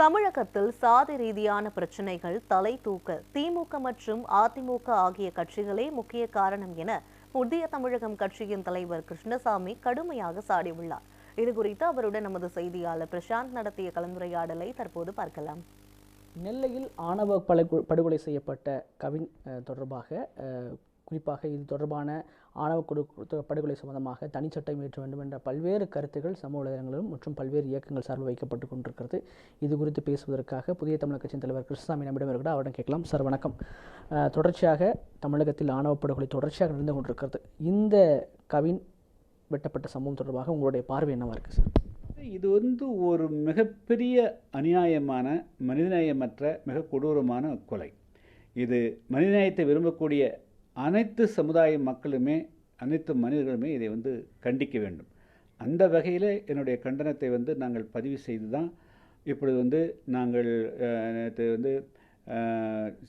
தமிழகத்தில் சாதி ரீதியான பிரச்சினைகள் தலை தூக்க திமுக மற்றும் அதிமுக ஆகிய கட்சிகளே முக்கிய காரணம் என புதிய தமிழகம் கட்சியின் தலைவர் கிருஷ்ணசாமி கடுமையாக சாடியுள்ளார். இதுகுறித்து அவருடன் நமது செய்தியாளர் பிரசாந்த் நடத்திய கலந்துரையாடலை தற்போது பார்க்கலாம். நெல்லையில் ஆணவ படுகொலை செய்யப்பட்ட கவின் தொடர்பாக குறிப்பாக இது தொடர்பான ஆணவ கொடு படுகொலை சம்பந்தமாக தனிச்சட்டம் இயற்ற வேண்டும் என்ற பல்வேறு கருத்துக்கள் சமூக வலைதளங்களிலும் மற்றும் பல்வேறு இயக்கங்கள் சார்பில் வைக்கப்பட்டு கொண்டிருக்கிறது. இது குறித்து பேசுவதற்காக புதிய தமிழக கட்சியின் தலைவர் கிருஷ்ணசாமி நம்மிடம் இருக்கிறார். அவரிடம் கேட்கலாம். சார் வணக்கம். தொடர்ச்சியாக தமிழகத்தில் ஆணவ படுகொலை தொடர்ச்சியாக நடந்து கொண்டிருக்கிறது. இந்த கவின் வெட்டப்பட்ட சம்பவம் தொடர்பாக உங்களுடைய பார்வை என்னவாக இருக்குது சார்? இது வந்து ஒரு மிகப்பெரிய அநியாயமான மனிதநேயமற்ற மிக கொடூரமான கொலை. இது மனிதநேயத்தை விரும்பக்கூடிய அனைத்து சமுதாய மக்களுமே அனைத்து மனிதர்களுமே இதை வந்து கண்டிக்க வேண்டும். அந்த வகையில் என்னுடைய கண்டனத்தை வந்து நாங்கள் பதிவு செய்து தான் இப்பொழுது வந்து நாங்கள் நேற்று வந்து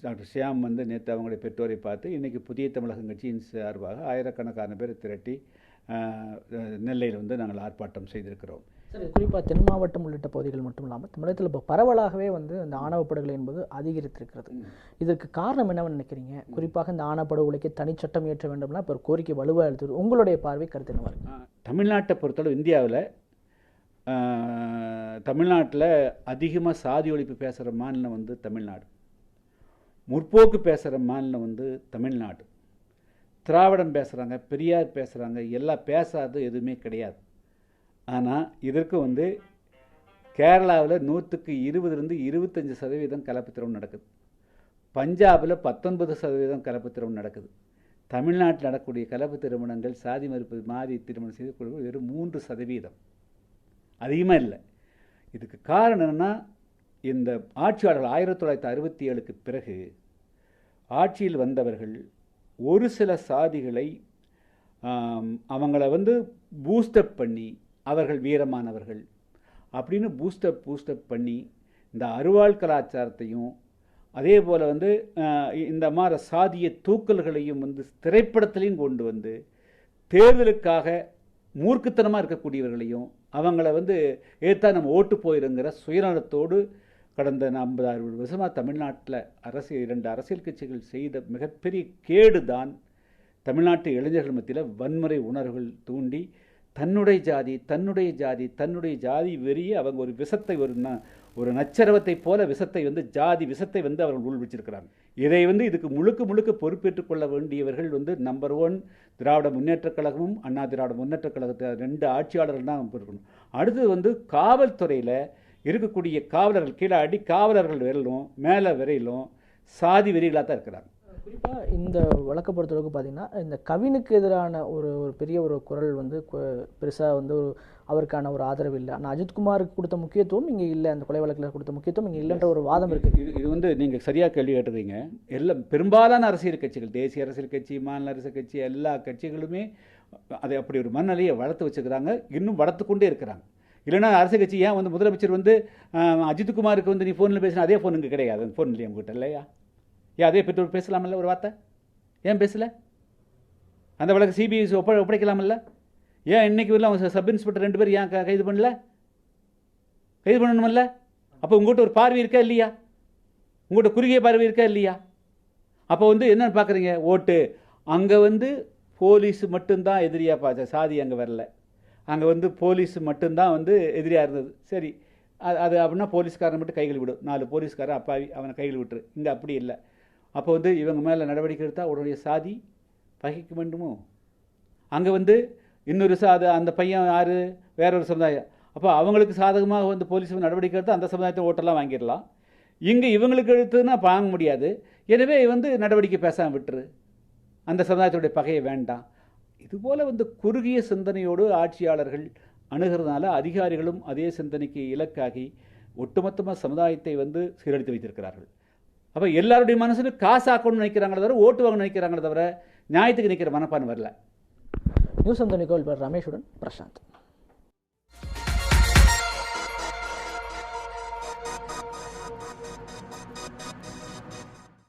டாக்டர் ஷியாம் வந்து நேற்று அவங்களுடைய பெற்றோரை பார்த்து இன்றைக்கி புதிய தமிழகம் கட்சியின் சார்பாக ஆயிரக்கணக்கான பேர் திரட்டி நெல்லையில் வந்து நாங்கள் ஆர்ப்பாட்டம் செய்திருக்கிறோம். சார் குறிப்பாக தென் மாவட்டம் உள்ளிட்ட பகுதிகள் மட்டும் இல்லாமல் தமிழகத்தில் இப்போ பரவலாகவே வந்து இந்த ஆணவ படுகொலை என்பது அதிகரித்திருக்கிறது. இதற்கு காரணம் என்னவென்னு நினைக்கிறீங்க? குறிப்பாக இந்த ஆணவ படுகொலைக்கு தனிச்சட்டம் இயற்ற வேண்டும்னா இப்போ ஒரு கோரிக்கை வலுவாக எழுத்து உங்களுடைய பார்வை கருத்து என்னவா இருக்கு? ஆ, தமிழ்நாட்டை பொறுத்தளவு இந்தியாவில் தமிழ்நாட்டில் அதிகமாக சாதி ஒழிப்பு பேசுகிற மாநிலம் வந்து தமிழ்நாடு. முற்போக்கு பேசுகிற மாநிலம் வந்து தமிழ்நாடு. திராவிடம் பேசுகிறாங்க பெரியார் பேசுகிறாங்க எல்லாம் பேசாத எதுவுமே கிடையாது. ஆனால் இதற்கு வந்து கேரளாவில் நூற்றுக்கு இருபதுலேருந்து இருபத்தஞ்சி சதவீதம் கலப்பு நடக்குது. பஞ்சாபில் பத்தொன்பது சதவீதம் கலப்பு திருமணம் நடக்குது. தமிழ்நாட்டில் நடக்கக்கூடிய கலப்பு திருமணங்கள் சாதி மறுப்பு மாறி திருமணம் செய்து கொள்வது வெறும் மூன்று சதவீதம். அதிகமாக இல்லை. இதுக்கு காரணம் என்னன்னா இந்த ஆட்சியாளர்கள் ஆயிரத்தி தொள்ளாயிரத்தி அறுபத்தி ஏழுக்கு பிறகு ஆட்சியில் வந்தவர்கள் ஒரு சில சாதிகளை அவங்கள வந்து பூஸ்டப் பண்ணி அவர்கள் வீரமானவர்கள் அப்படின்னு பூஸ்டப் பூஸ்டப் பண்ணி இந்த அருவாள் கலாச்சாரத்தையும் அதே போல் வந்து இந்த மாதிரி சாதிய தூக்கல்களையும் வந்து திரைப்படத்திலையும் கொண்டு வந்து தேர்தலுக்காக மூர்க்கத்தனமாக இருக்கக்கூடியவர்களையும் அவங்கள வந்து ஏத்தா நம்ம ஓட்டு போயிருங்கிற சுயநலத்தோடு கடந்த ஐம்பது அறுபது வருஷமாக தமிழ்நாட்டில் அரசு இரண்டு அரசியல் கட்சிகள் செய்த மிகப்பெரிய கேடு தான் தமிழ்நாட்டு இளைஞர்கள் மத்தியில் வன்முறை உணர்வுகள் தூண்டி தன்னுடைய ஜாதி தன்னுடைய ஜாதி தன்னுடைய ஜாதி வெறிய அவங்க ஒரு விஷத்தை ஒரு ந ஒரு நச்சரவத்தை போல விஷத்தை வந்து ஜாதி விஷத்தை வந்து அவர்கள் உள்விச்சிருக்கிறாங்க இதை வந்து இதுக்கு முழுக்க முழுக்க பொறுப்பேற்றுக் கொள்ள வேண்டியவர்கள் வந்து நம்பர் ஒன் திராவிட முன்னேற்றக் கழகமும் அண்ணா திராவிட முன்னேற்றக் கழகத்தை ரெண்டு ஆட்சியாளர்கள் தான் இருக்கணும் அடுத்தது வந்து காவல்துறையில் இருக்கக்கூடிய காவலர்கள் கீழே அடி காவலர்கள் விரலும் மேலே விரையிலும் சாதி வெறிகளாக தான் இருக்கிறாங்க. குறிப்பாக இந்த வழக்கை பொறுத்தளவுக்கு பார்த்தீங்கன்னா இந்த கவினுக்கு எதிரான ஒரு ஒரு பெரிய ஒரு குரல் வந்து பெருசாக வந்து ஒரு அவருக்கான ஒரு ஆதரவு இல்லை. ஆனால் அஜித்குமாருக்கு கொடுத்த முக்கியத்துவம் இங்கே இல்லை. அந்த கொலை வழக்கில் கொடுத்த முக்கியத்துவம் இங்கே இல்லைன்ற ஒரு வாதம் இருக்குது இது இது வந்து நீங்கள் சரியாக கேள்வி கேட்டுறீங்க எல்லாம் பெரும்பாலான அரசியல் கட்சிகள் தேசிய அரசியல் கட்சி மாநில அரசியல் கட்சி எல்லா கட்சிகளுமே அதை அப்படி ஒரு மனநிலையை வளர்த்து வச்சுக்கிறாங்க இன்னும் வளர்த்து கொண்டே இருக்கிறாங்க. இல்லைனா அரசு கட்சி ஏன் வந்து முதலமைச்சர் வந்து அஜித்குமாருக்கு வந்து நீ ஃபோனில் பேசினா அதே ஃபோன் இங்கே கிடையாது. அந்த ஃபோன் இல்லையா உங்ககிட்ட இல்லையா? ஏன் அதே பெற்றோர் பேசலாமில்ல ஒரு வார்த்தை? ஏன் பேசல? அந்த வழக்கு சிபிஐ ஒப்ப ஒப்படைக்கலாமில்ல? ஏன் இன்னைக்கு வரல அவங்க சப் இன்ஸ்பெக்டர் ரெண்டு பேரும் ஏன் கைது பண்ணல? கைது பண்ணணுமில்ல? அப்போ உங்கள்கிட்ட ஒரு பார்வை இருக்கா இல்லையா? உங்கள்கிட்ட குறுகிய பார்வை இருக்கா இல்லையா? அப்போ வந்து என்னென்னு பார்க்குறீங்க ஓட்டு. அங்கே வந்து போலீஸ் மட்டும்தான் எதிரியாக பார்த்த சாதி அங்கே வரல. அங்கே வந்து போலீஸ் மட்டும்தான் வந்து எதிரியாக இருந்தது. சரி அது அது அப்படின்னா போலீஸ்காரன் மட்டும் கைகள் விடும் நாலு போலீஸ்காரன் அப்பாவி அவனை கைகள் விட்டுரு. இங்கே அப்படி இல்லை. அப்போ வந்து இவங்க மேலே நடவடிக்கை எடுத்தால் உடனே சாதி பகைக்க வேண்டுமோ? அங்கே வந்து இன்னொரு சாது அந்த பையன் யார்? வேற ஒரு சமுதாயம். அப்போ அவங்களுக்கு சாதகமாக வந்து போலீஸ் நடவடிக்கை எடுத்து அந்த சமுதாயத்தை ஓட்டெல்லாம் வாங்கிடலாம். இங்கே இவங்களுக்கு எடுத்துன்னா வாங்க முடியாது. எனவே வந்து நடவடிக்கை பேசாமல் விட்டுரு. அந்த சமுதாயத்துடைய பகையை வேண்டாம். இதுபோல் வந்து குறுகிய சிந்தனையோடு ஆட்சியாளர்கள் அணுகிறதுனால அதிகாரிகளும் அதே சிந்தனைக்கு இலக்காகி ஒட்டுமொத்தமாக சமுதாயத்தை வந்து சீரழித்து வைத்திருக்கிறார்கள். அப்போ எல்லாருடைய மனசுல காசு ஆக்கணும்னு நினைக்கிறாங்களே தவிர ஓட்டு வாங்கணும்னு நினைக்கிறாங்களே தவிர நியாயத்துக்கு நிற்கிற மனப்பான் வரல. நியூஸ் அந்த நிகழ்வு ரமேஷுடன் பிரசாந்த்.